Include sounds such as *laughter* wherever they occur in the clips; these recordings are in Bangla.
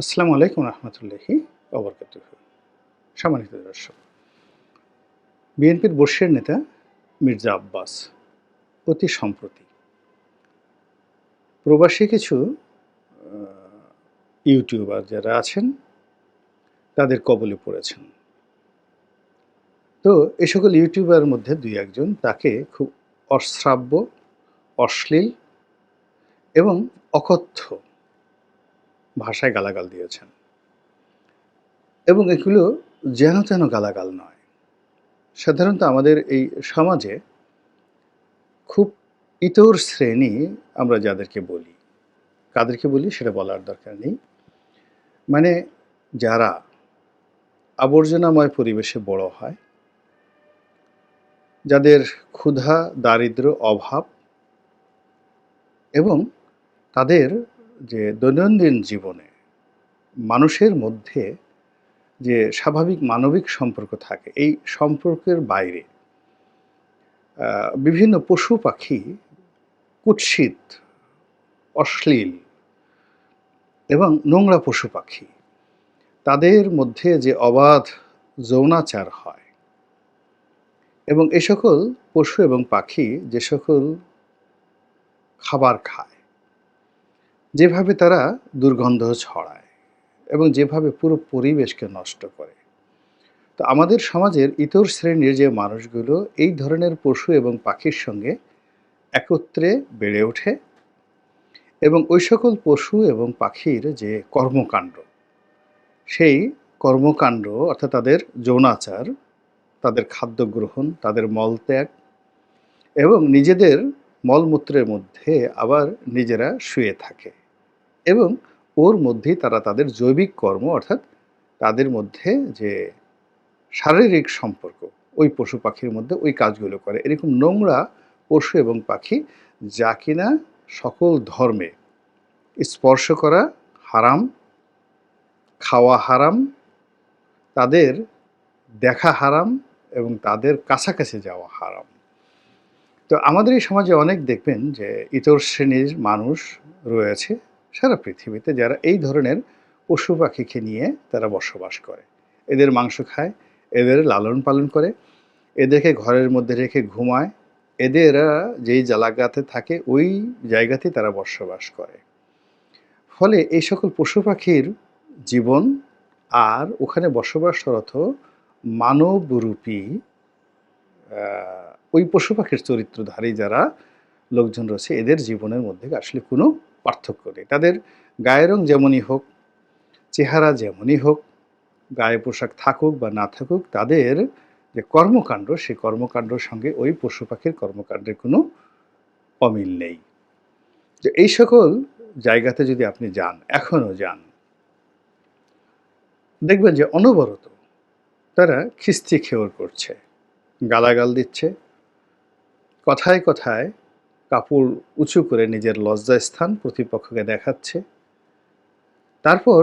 আসসালামু আলাইকুম রহমতুল্লাহি অবরকাত সম্মানিত দর্শক, বিএনপির বর্ষের নেতা মির্জা আব্বাস, অতি সম্প্রতি প্রবাসী কিছু ইউটিউবার যারা আছেন, তাদের কবলে পড়েছেন। তো এ সকল ইউটিউবার মধ্যে দুই একজন তাকে খুব অশ্রাব্য, অশ্লীল এবং অকথ্য ভাষায় গালাগাল দিয়েছেন। এবং এগুলো যেন তেন গালাগাল নয়। সাধারণত আমাদের এই সমাজে খুব ইতর শ্রেণি আমরা যাদেরকে বলি, কাদেরকে বলি সেটা বলার দরকার নেই। মানে যারা আবর্জনাময় পরিবেশে বড় হয়, যাদের ক্ষুধা দারিদ্র অভাব এবং তাদের যে দৈনন্দিন জীবনে মানুষের মধ্যে যে স্বাভাবিক মানবিক সম্পর্ক থাকে, এই সম্পর্কের বাইরে বিভিন্ন পশু পাখি কুৎসিত, অশ্লীল এবং নোংরা পশু পাখি, তাদের মধ্যে যে অবাধ যৌনাচার হয় এবং এ সকল পশু এবং পাখি যে সকল খাবার খায় যেভাবে তারা দুর্গন্ধ ছড়ায় এবং যেভাবে পুরো পরিবেশকে নষ্ট করে। তো আমাদের সমাজের ইতর শ্রেণির যে মানুষগুলো, এই ধরনের পশু এবং পাখির সঙ্গে একত্রে বেড়ে ওঠে এবং ওই সকল পশু এবং পাখির যে কর্মকাণ্ড, সেই কর্মকাণ্ড অর্থাৎ তাদের যৌনাচার, তাদের খাদ্য গ্রহণ, তাদের মলত্যাগ এবং নিজেদের মলমূত্রের মধ্যে আবার নিজেরা শুয়ে থাকে। এবং ওর মধ্যেই তারা তাদের জৈবিক কর্ম, অর্থাৎ তাদের মধ্যে যে শারীরিক সম্পর্ক, ওই পশু পাখির মধ্যে ওই কাজগুলো করে। এরকম নোংরা পশু এবং পাখি যা কিনা সকল ধর্মে স্পর্শ করা হারাম, খাওয়া হারাম, তাদের দেখা হারাম এবং তাদের কাছাকাছি যাওয়া হারাম। তো আমাদের এই সমাজে অনেক দেখবেন যে ইতর শ্রেণির মানুষ রয়েছে সারা পৃথিবীতে যারা এই ধরনের পশু পাখিকে নিয়ে তারা বসবাস করে। এদের মাংস খায়, এদের লালন পালন করে, এদেরকে ঘরের মধ্যে রেখে ঘুমায়, এদেরা যেই জায়গাতে থাকে ওই জায়গাতে তারা বসবাস করে। ফলে এই সকল পশু পাখির জীবন আর ওখানে বসবাসরত মানবরূপী ওই পশু পাখির চরিত্রধারী যারা লোকজন রয়েছে, এদের জীবনের মধ্যে আসলে কোনো পার্থক্য নেই। তাদের গায়ের রং যেমনই হোক, চেহারা যেমনই হোক, গায়ে পোশাক থাকুক বা না থাকুক, তাদের যে কর্মকাণ্ড, সেই কর্মকাণ্ডের সঙ্গে ওই পশু পাখির কর্মকাণ্ডের কোনো অমিল নেই। যে এই সকল জায়গাতে যদি আপনি যান এখনও যান, দেখবেন যে অনবরত তারা খিস্তি খেওর করছে, গালাগাল দিচ্ছে, কথায় কথায় কাপড় উঁচু করে নিজের লজ্জাস্থান প্রতিপক্ষকে দেখাচ্ছে। তারপর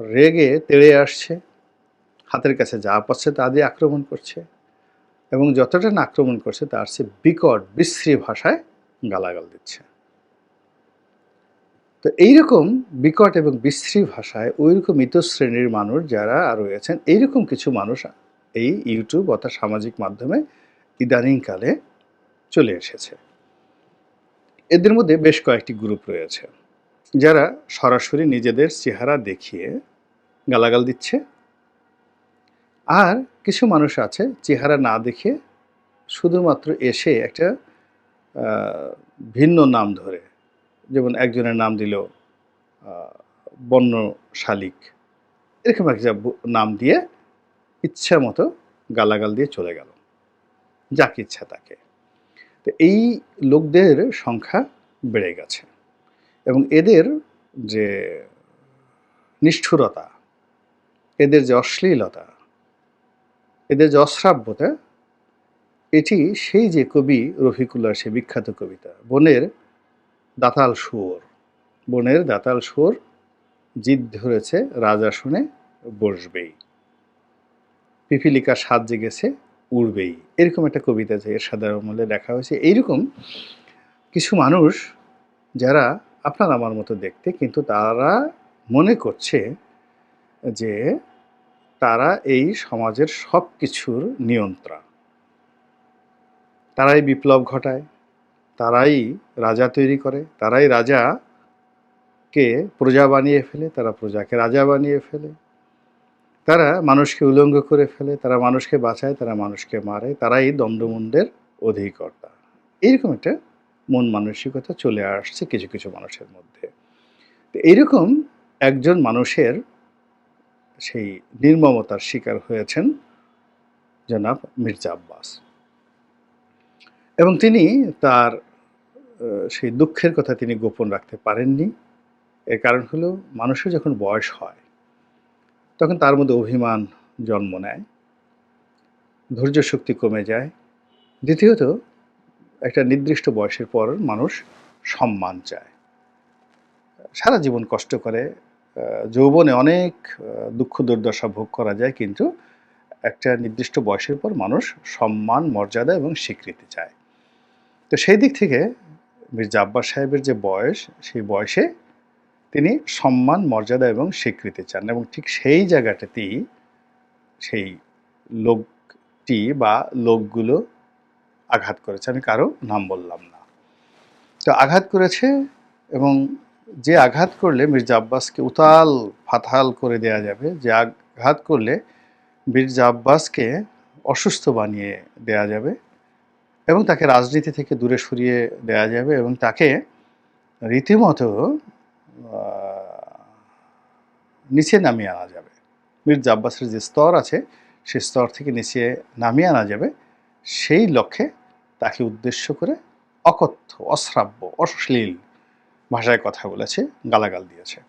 রেগে তেড়ে আসছে। হাতের কাছে যা পাচ্ছে তা দিয়ে আক্রমণ করছে এবং যতটা না আক্রমণ করছে তার সে বিকট, বিশ্রী ভাষায় গালাগাল দিচ্ছে। তো এইরকম বিকট এবং বিশ্রী ভাষায় ওইরকম শ্রেণির মানুষ যারা রয়েছেন, এইরকম কিছু মানুষ এই ইউটিউব অর্থাৎ সামাজিক মাধ্যমে ইদানিংকালে চলে এসেছে। এদের মধ্যে বেশ কয়েকটি গ্রুপ রয়েছে, যারা সরাসরি নিজেদের চেহারা দেখিয়ে গালাগাল দিচ্ছে আর কিছু মানুষ আছে চেহারা না দেখে শুধুমাত্র এসে একটা ভিন্ন নাম ধরে। যেমন একজনের নাম দিল বন্য শালিক। এরকম একটা নাম দিয়ে ইচ্ছা মতো গালাগাল দিয়ে চলে গেল, যাকে ইচ্ছা তাকে। তো এই লোকদের সংখ্যা বেড়ে গেছে এবং এদের যে নিষ্ঠুরতা, এদের যে অশ্লীলতা, এদের যে অশ্রাব্যতা, এটি সেই যে কবি রফিকুল্লাহ সে বিখ্যাত কবিতা, বনের দাতাল শুয়োর, বনের দাতাল শুয়োর জিদ ধরেছে রাজা শুনে বসবেই। পিপিলিকা সাত জেগেছে উড়বেই। এরকম একটা কবিতা যে এরশাদের আমলে লেখা হয়েছে। এইরকম কিছু মানুষ যারা আপনার আমার মতো দেখতে, কিন্তু তারা মনে করছে যে তারা এই সমাজের সব কিছুর নিয়ন্ত্রণ। তারাই বিপ্লব ঘটায়, তারাই রাজা তৈরি করে, তারাই রাজাকে প্রজা বানিয়ে ফেলে, তারা প্রজাকে রাজা বানিয়ে ফেলে। তারা মানুষকে উলঙ্গ করে ফেলে, তারা মানুষকে বাঁচায়, তারা মানুষকে মারে, তারাই দণ্ডমুণ্ডের অধিকর্তা। এইরকম একটা মন মানসিকতা চলে আসছে কিছু কিছু মানুষের মধ্যে। তো এইরকম একজন মানুষের সেই নির্মমতার শিকার হয়েছেন জনাব মির্জা আব্বাস। এবং তিনি তার সেই দুঃখের কথা তিনি গোপন রাখতে পারেননি। এর কারণ হলো মানুষের যখন বয়স হয় তখন তার মধ্যে অভিমান জন্ম নেয়, ধৈর্য শক্তি কমে যায়। দ্বিতীয়ত, একটা নির্দিষ্ট বয়সের পর মানুষ সম্মান চায়। সারা জীবন কষ্ট করে যৌবনে অনেক দুঃখ দুর্দশা ভোগ করা যায়, কিন্তু একটা নির্দিষ্ট বয়সের পর মানুষ সম্মান, মর্যাদা এবং স্বীকৃতি চায়। তো সেই দিক থেকে মির্জা আব্বাস সাহেবের যে বয়স, সেই বয়সে তিনি সম্মান, মর্যাদা এবং স্বীকৃতি চান এবং ঠিক সেই জায়গাটাতেই সেই লোকটি বা লোকগুলো আঘাত করেছে। আমি কারও নাম বললাম না। তো আঘাত করেছে এবং যে আঘাত করলে মির্জা আব্বাসকে উতাল ফাতাল করে দেয়া যাবে, যে আঘাত করলে মির্জা আব্বাসকে অসুস্থ বানিয়ে দেয়া যাবে এবং তাকে রাজনীতি থেকে দূরে সরিয়ে দেয়া যাবে এবং তাকে রীতিমতো নিচে নামিয়ে আনা যাবে। মির্জা আব্বাসের যে স্তর আছে সে স্তর থেকে নিচে নামিয়ে আনা যাবে। সেই লক্ষ্যে তাকে উদ্দেশ্য করে অকথ্য, অশ্রাব্য, অশ্লীল ভাষায় কথা বলেছে, গালাগাল দিয়েছে।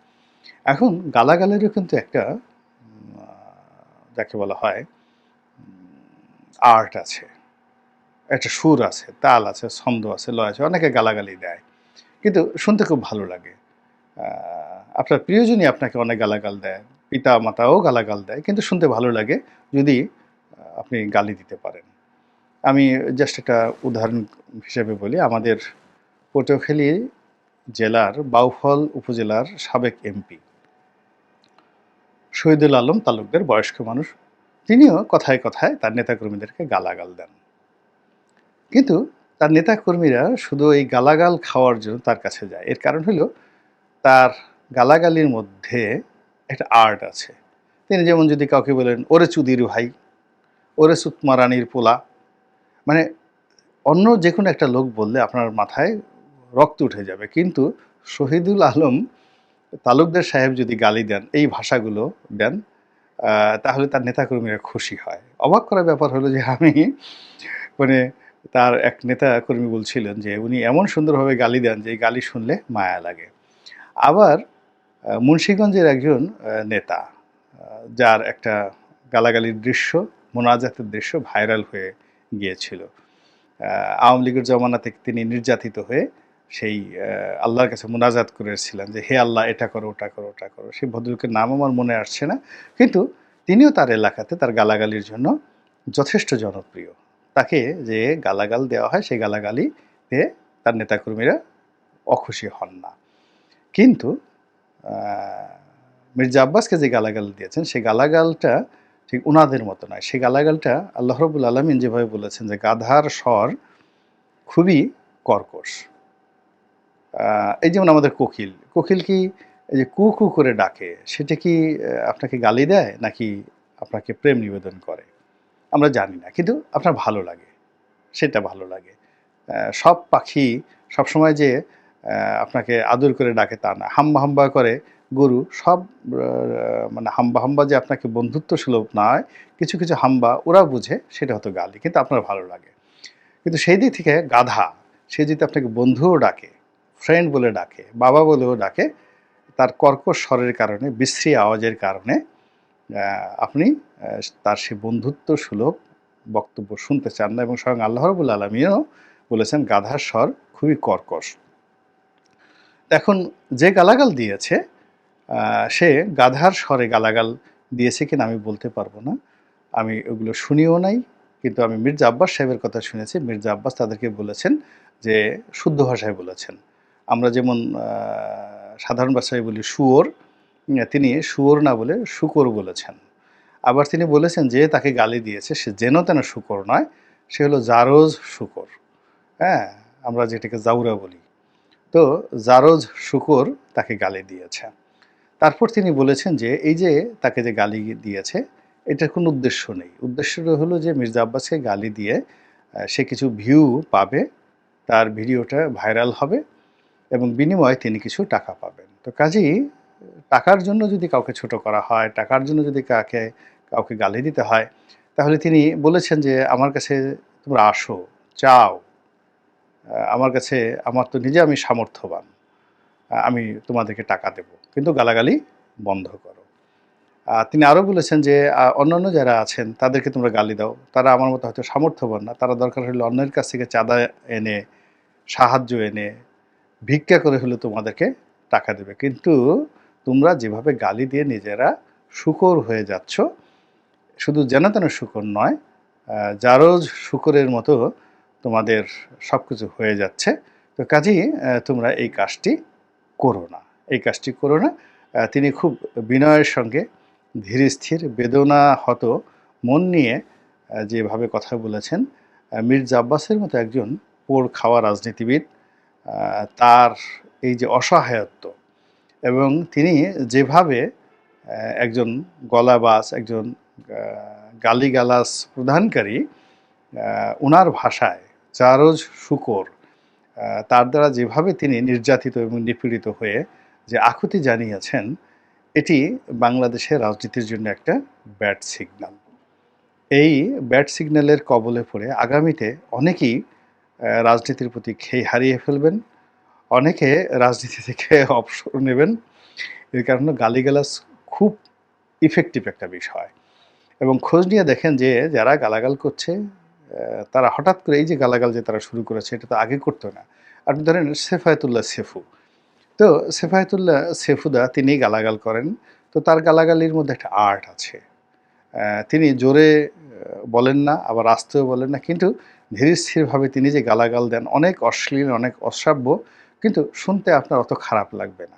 এখন গালাগালেরও কিন্তু একটা যাকে বলা হয় আর্ট আছে। একটা সুর আছে, তাল আছে, ছন্দ আছে, লয় আছে, অনেকে গালাগালি দেয়। কিন্তু শুনতে খুব ভালো লাগে। আপনার প্রিয়জনই আপনাকে অনেক গালাগাল দেয় পিতা মাতাও গালাগাল দেয়, কিন্তু শুনতে ভালো লাগে যদি আপনি গালি দিতে পারেন। আমি জাস্ট একটা উদাহরণ হিসেবে বলি, আমাদের পটুয়াখালী জেলার বাউফল উপজেলার সাবেক এমপি। শহীদুল আলম তালুকদের, বয়স্ক মানুষ, তিনিও কথায় কথায় তার নেতাকর্মীদেরকে গালাগাল দেন। কিন্তু তার নেতাকর্মীরা শুধু এই গালাগাল খাওয়ার জন্য তার কাছে যায়। এর কারণ হলো তার গালাগালির মধ্যে একটা আর্ট আছে। তিনি যেমন যদি কাউকে বলেন, ওরে চুদির ভাই, ওরে সুতমা রানীর পোলা মানে অন্য যে কোনো একটা লোক বললে আপনার মাথায় রক্ত উঠে যাবে। কিন্তু শহীদুল আলম তালুকদার সাহেব যদি গালি দেন, এই ভাষাগুলো দেন তাহলে তার নেতাকর্মীরা খুশি হয়। অবাক করার ব্যাপার হলো যে আমি মানে তার এক নেতা কর্মী বলছিলেন যে, উনি এমন সুন্দরভাবে গালি দেন যে গালি শুনলে মায়া লাগে। আবার মুন্সিগঞ্জের একজন নেতা যার একটা গালাগালির দৃশ্য, মোনাজাতের দৃশ্য ভাইরাল হয়ে গিয়েছিল। আওয়ামী লীগের জমানা থেকে তিনি নির্যাতিত হয়ে সেই আল্লাহর কাছে মোনাজাত করেছিলেন যে, হে আল্লাহ, এটা করো, ওটা করো ওটা করো। সেই ভদ্রলোকের নাম আমার মনে আসছে না, কিন্তু তিনিও তার এলাকাতে তার গালাগালির জন্য যথেষ্ট জনপ্রিয়। তাকে যে গালাগাল দেওয়া হয়, সেই গালাগালিতে তার নেতাকর্মীরা অখুশি হন না। কিন্তু মির্জা আব্বাসকে যে গালাগাল দিয়েছেন সেই গালাগালটা ঠিক উনাদের মতো নয়। সেই গালাগালটা আল্লাহ রবুল আলমিন যেভাবে বলেছেন যে গাধার স্বর খুবই কর্কশ। এই যেমন আমাদের কোকিল কোকিল কি এই যে কু কু করে ডাকে, সেটা কি আপনাকে গালি দেয় নাকি আপনাকে প্রেম নিবেদন করে? আমরা জানি না, কিন্তু আপনার ভালো লাগে, সেটা ভালো লাগে। সব পাখি সবসময় যে আপনাকে আদর করে ডাকে তা না। হাম্বা হাম্বা করে গরু সব মানে হাম্বা হাম্বা যে আপনাকে বন্ধুত্ব সুলভ নয়, কিছু কিছু হাম্বা ওরা বুঝে, সেটা হয়তো গালি, কিন্তু আপনার ভালো লাগে। কিন্তু সেই দিক থেকে গাধা, সে যদি আপনাকে বন্ধুও ডাকে ফ্রেন্ড বলে ডাকে, বাবা বলেও ডাকে, তার কর্কশ স্বরের কারণে, বিশ্রী আওয়াজের কারণে আপনি তার সে বন্ধুত্ব সুলভ বক্তব্য শুনতে চান না এবং স্বয়ং আল্লাহ রবুল আলমিও বলেছেন, গাধার স্বর খুবই কর্কশ। এখন যে গালাগাল দিয়েছে সে গাধার স্বরে গালাগাল দিয়েছে কিনা আমি বলতে পারব না। আমি ওগুলো শুনিও নাই, কিন্তু আমি মির্জা আব্বাস সাহেবের কথা শুনেছি। মির্জা আব্বাস তাদেরকে বলেছেন যে, শুদ্ধ ভাষায় বলেছেন। আমরা যেমন সাধারণ ভাষায় বলি শুয়োর তিনি শুয়োর না বলে শুকর বলেছেন। আবার তিনি বলেছেন যে, তাকে গালি দিয়েছে, সে যেন তেন শুকর নয়, সে হলো জারোজ শুকর। হ্যাঁ আমরা যেটাকে জাউরা বলি। তো জারজ শুকর তাকে গালি দিয়েছে। তারপর তিনি বলেছেন যে, এই যে তাকে যে গালি দিয়েছে, এটার কোনো উদ্দেশ্য নেই। উদ্দেশ্যটা হলো যে, মির্জা আব্বাসকে গালি দিয়ে সে কিছু ভিউ পাবে, তার ভিডিওটা ভাইরাল হবে এবং বিনিময়ে তিনি কিছু টাকা পাবেন। তো কাজেই, টাকার জন্য যদি কাউকে ছোট করা হয়, টাকার জন্য যদি কাকে, কাউকে গালি দিতে হয়, তাহলে তিনি বলেছেন যে, আমার কাছে তোমরা আসো, চাও আমার কাছে, আমার তো নিজে আমি সামর্থ্যবান। আমি তোমাদেরকে টাকা দেব। কিন্তু গালাগালি বন্ধ করো। তিনি আরও বলেছেন যে অন্যান্য যারা আছেন, তাদেরকে তোমরা গালি দাও। তারা আমার মতো হয়তো সামর্থ্যবান না। তারা দরকার হলে অন্যের কাছ থেকে চাঁদা এনে, সাহায্য এনে, ভিক্ষা করে হলে তোমাদেরকে টাকা দেবে। কিন্তু তোমরা যেভাবে গালি দিয়ে নিজেরা শুকর হয়ে যাচ্ছ, শুধু যেন তেন শুকর নয় জারজ শুকরের মতো তোমাদের সব কিছু হয়ে যাচ্ছে। তো কাজেই তোমরা এই কাজটি করো না। এই কাজটি করো না। তিনি খুব বিনয়ের সঙ্গে ধীর স্থির বেদনা হত মন নিয়ে যেভাবে কথা বলেছেন মির্জা আব্বাসের মতো একজন পোড় খাওয়া রাজনীতিবিদ তার এই যে অসহায়ত্ব এবং তিনি যেভাবে একজন গলাবাস একজন গালিগালাস প্রদানকারী আহ, ওনার ভাষায় চারজ শুকর তার দ্বারা যেভাবে তিনি নির্যাতিত এবং নিপীড়িত হয়ে যে আকুতি জানিয়েছেন, এটি বাংলাদেশের রাজনীতির জন্য একটা ব্যাড সিগন্যাল এই ব্যাড সিগন্যালের কবলে পড়ে আগামীতে অনেকেই রাজনীতির প্রতি খেই হারিয়ে ফেলবেন, অনেকে রাজনীতি থেকে *laughs* অবসর নেবেন। এর কারণে গালিগালাজ খুব ইফেক্টিভ একটা বিষয়। এবং খোঁজ নিয়ে দেখেন যে যারা গালাগাল করছে তারা হঠাৎ করে এই যে গালাগাল যে তারা শুরু করেছে, এটা তো আগে করতো না। আপনি ধরেন সেফায়তুল্লাহ সেফু। তো সেফায়তুল্লাহ সেফুদা তিনি গালাগাল করেন। তো তার গালাগালির মধ্যে একটা আর্ট আছে। তিনি জোরে বলেন না, আবার আস্তেও বলেন না, কিন্তু ধীরে স্থিরভাবে তিনি যে গালাগাল দেন, অনেক অশ্লীল, অনেক অশ্রাব্য, কিন্তু শুনতে আপনার অত খারাপ লাগবে না।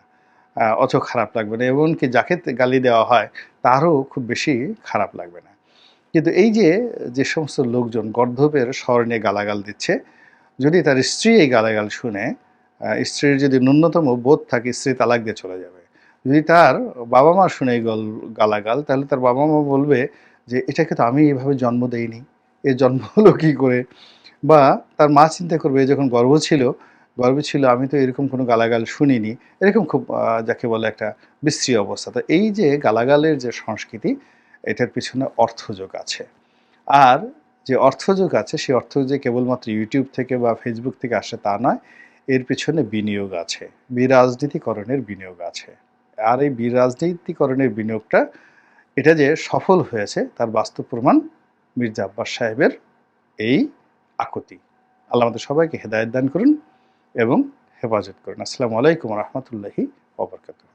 অত খারাপ লাগবে না, এমনকি যাকে গালি দেওয়া হয়, তারও খুব বেশি খারাপ লাগবে না। কিন্তু এই যে যে সমস্ত লোকজন গর্ধপের স্বর নিয়ে গালাগাল দিচ্ছে, যদি তার স্ত্রী এই গালাগাল শুনে স্ত্রীর যদি ন্যূনতম বোধ থাকে, স্ত্রী তালাক দিয়ে চলে যাবে। যদি তার বাবা মা শুনে এই গল, গালাগাল, তাহলে তার বাবা মা বলবে যে, এটাকে তো আমি এইভাবে জন্ম দেইনি। এ জন্ম হলো কী করে? বা তার মা চিন্তা করবে যখন গর্ব ছিল গর্বে ছিল, আমি তো এরকম কোনো গালাগাল শুনিনি। এরকম খুব যাকে বলে একটা বিশ্রী অবস্থা। তো এই যে গালাগালের যে সংস্কৃতি এটার পিছনে অর্থযোগ আছে। আর যে অর্থযোগ আছে সেই অর্থ যে কেবলমাত্র ইউটিউব থেকে বা ফেসবুক থেকে আসে তা নয়, এর পিছনে বিনিয়োগ আছে। বিরাজনীতিকরণের বিনিয়োগ আছে। আর এই বিরাজনীতিকরণের বিনিয়োগটা, এটা যে সফল হয়েছে, তার বাস্তব প্রমাণ মির্জা আব্বাস সাহেবের এই আকুতি। আল্লাহ আমাদের সবাইকে হেদায়ত দান করুন এবং হেফাজত করুন। আসসালামু আলাইকুম রহমতুল্লাহি ওবরকাতুহ